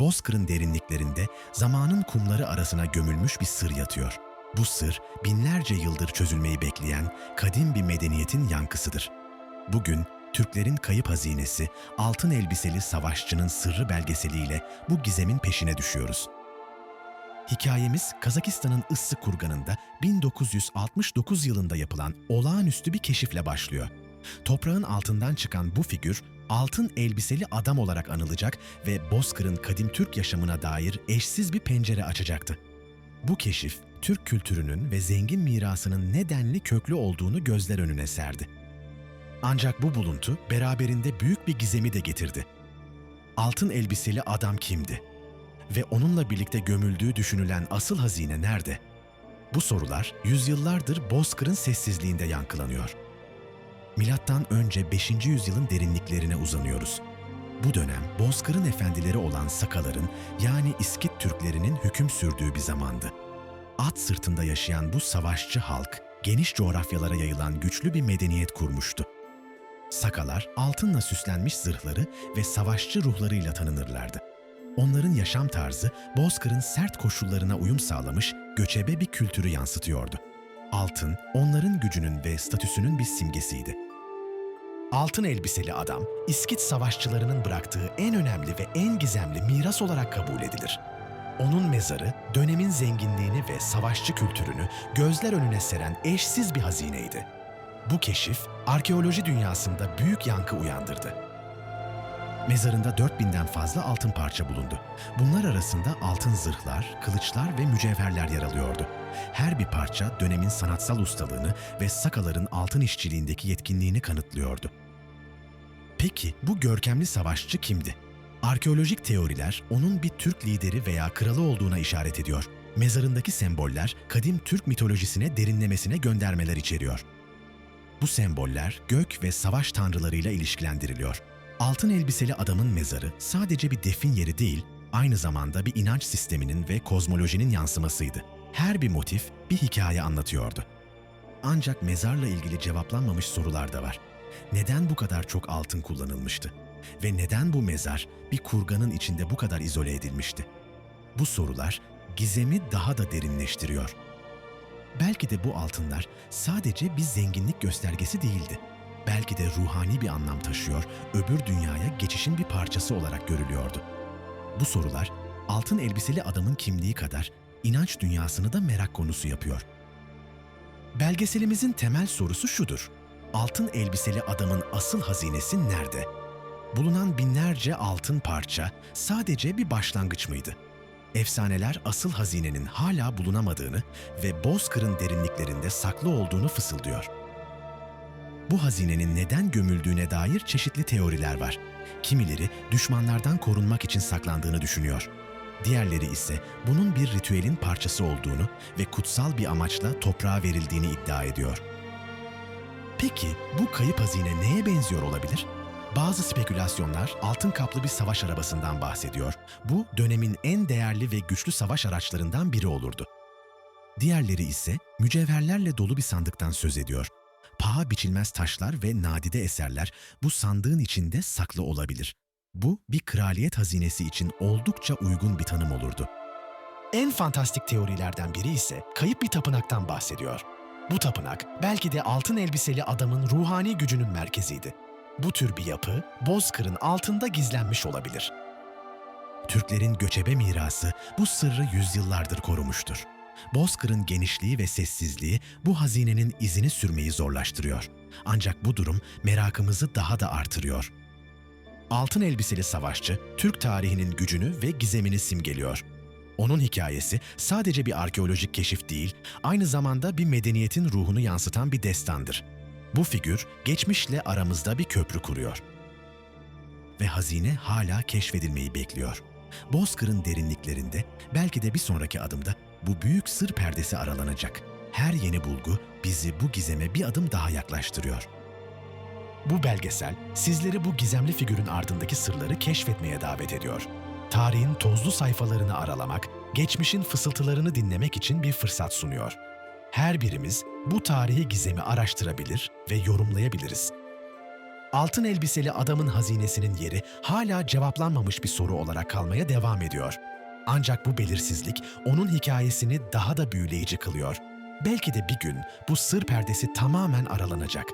Bozkır'ın derinliklerinde zamanın kumları arasına gömülmüş bir sır yatıyor. Bu sır binlerce yıldır çözülmeyi bekleyen kadim bir medeniyetin yankısıdır. Bugün Türklerin kayıp hazinesi, altın elbiseli savaşçının sırrı belgeseliyle bu gizemin peşine düşüyoruz. Hikayemiz Kazakistan'ın Issık Kurganı'nda 1969 yılında yapılan olağanüstü bir keşifle başlıyor. Toprağın altından çıkan bu figür altın elbiseli adam olarak anılacak ve Bozkır'ın kadim Türk yaşamına dair eşsiz bir pencere açacaktı. Bu keşif, Türk kültürünün ve zengin mirasının nedenli köklü olduğunu gözler önüne serdi. Ancak bu buluntu beraberinde büyük bir gizemi de getirdi. Altın elbiseli adam kimdi? Ve onunla birlikte gömüldüğü düşünülen asıl hazine nerede? Bu sorular yüzyıllardır Bozkır'ın sessizliğinde yankılanıyor. Milattan önce 5. yüzyılın derinliklerine uzanıyoruz. Bu dönem Bozkır'ın efendileri olan Sakaların yani İskit Türklerinin hüküm sürdüğü bir zamandı. At sırtında yaşayan bu savaşçı halk geniş coğrafyalara yayılan güçlü bir medeniyet kurmuştu. Sakalar altınla süslenmiş zırhları ve savaşçı ruhlarıyla tanınırlardı. Onların yaşam tarzı Bozkır'ın sert koşullarına uyum sağlamış göçebe bir kültürü yansıtıyordu. Altın, onların gücünün ve statüsünün bir simgesiydi. Altın elbiseli adam, İskit savaşçılarının bıraktığı en önemli ve en gizemli miras olarak kabul edilir. Onun mezarı, dönemin zenginliğini ve savaşçı kültürünü gözler önüne seren eşsiz bir hazineydi. Bu keşif, arkeoloji dünyasında büyük yankı uyandırdı. Mezarında 4000'den fazla altın parça bulundu. Bunlar arasında altın zırhlar, kılıçlar ve mücevherler yer alıyordu. Her bir parça dönemin sanatsal ustalığını ve Sakaların altın işçiliğindeki yetkinliğini kanıtlıyordu. Peki bu görkemli savaşçı kimdi? Arkeolojik teoriler onun bir Türk lideri veya kralı olduğuna işaret ediyor. Mezarındaki semboller kadim Türk mitolojisine derinlemesine göndermeler içeriyor. Bu semboller gök ve savaş tanrılarıyla ilişkilendiriliyor. Altın elbiseli adamın mezarı sadece bir defin yeri değil, aynı zamanda bir inanç sisteminin ve kozmolojinin yansımasıydı. Her bir motif bir hikaye anlatıyordu. Ancak mezarla ilgili cevaplanmamış sorular da var. Neden bu kadar çok altın kullanılmıştı? Ve neden bu mezar bir kurganın içinde bu kadar izole edilmişti? Bu sorular gizemi daha da derinleştiriyor. Belki de bu altınlar sadece bir zenginlik göstergesi değildi. Belki de ruhani bir anlam taşıyor, öbür dünyaya geçişin bir parçası olarak görülüyordu. Bu sorular altın elbiseli adamın kimliği kadar inanç dünyasını da merak konusu yapıyor. Belgeselimizin temel sorusu şudur. Altın elbiseli adamın asıl hazinesi nerede? Bulunan binlerce altın parça sadece bir başlangıç mıydı? Efsaneler asıl hazinenin hala bulunamadığını ve Bozkır'ın derinliklerinde saklı olduğunu fısıldıyor. Bu hazinenin neden gömüldüğüne dair çeşitli teoriler var. Kimileri düşmanlardan korunmak için saklandığını düşünüyor. Diğerleri ise bunun bir ritüelin parçası olduğunu ve kutsal bir amaçla toprağa verildiğini iddia ediyor. Peki bu kayıp hazine neye benziyor olabilir? Bazı spekülasyonlar altın kaplı bir savaş arabasından bahsediyor. Bu dönemin en değerli ve güçlü savaş araçlarından biri olurdu. Diğerleri ise mücevherlerle dolu bir sandıktan söz ediyor. Paha biçilmez taşlar ve nadide eserler bu sandığın içinde saklı olabilir. Bu bir kraliyet hazinesi için oldukça uygun bir tanım olurdu. En fantastik teorilerden biri ise kayıp bir tapınaktan bahsediyor. Bu tapınak belki de altın elbiseli adamın ruhani gücünün merkeziydi. Bu tür bir yapı Bozkır'ın altında gizlenmiş olabilir. Türklerin göçebe mirası bu sırrı yüzyıllardır korumuştur. Bozkır'ın genişliği ve sessizliği bu hazinenin izini sürmeyi zorlaştırıyor. Ancak bu durum merakımızı daha da artırıyor. Altın elbiseli savaşçı Türk tarihinin gücünü ve gizemini simgeliyor. Onun hikayesi sadece bir arkeolojik keşif değil, aynı zamanda bir medeniyetin ruhunu yansıtan bir destandır. Bu figür geçmişle aramızda bir köprü kuruyor. Ve hazine hala keşfedilmeyi bekliyor. Bozkır'ın derinliklerinde belki de bir sonraki adımda bu büyük sır perdesi aralanacak. Her yeni bulgu bizi bu gizeme bir adım daha yaklaştırıyor. Bu belgesel sizleri bu gizemli figürün ardındaki sırları keşfetmeye davet ediyor. Tarihin tozlu sayfalarını aralamak, geçmişin fısıltılarını dinlemek için bir fırsat sunuyor. Her birimiz bu tarihi gizemi araştırabilir ve yorumlayabiliriz. Altın elbiseli adamın hazinesinin yeri hala cevaplanmamış bir soru olarak kalmaya devam ediyor. Ancak bu belirsizlik onun hikayesini daha da büyüleyici kılıyor. Belki de bir gün bu sır perdesi tamamen aralanacak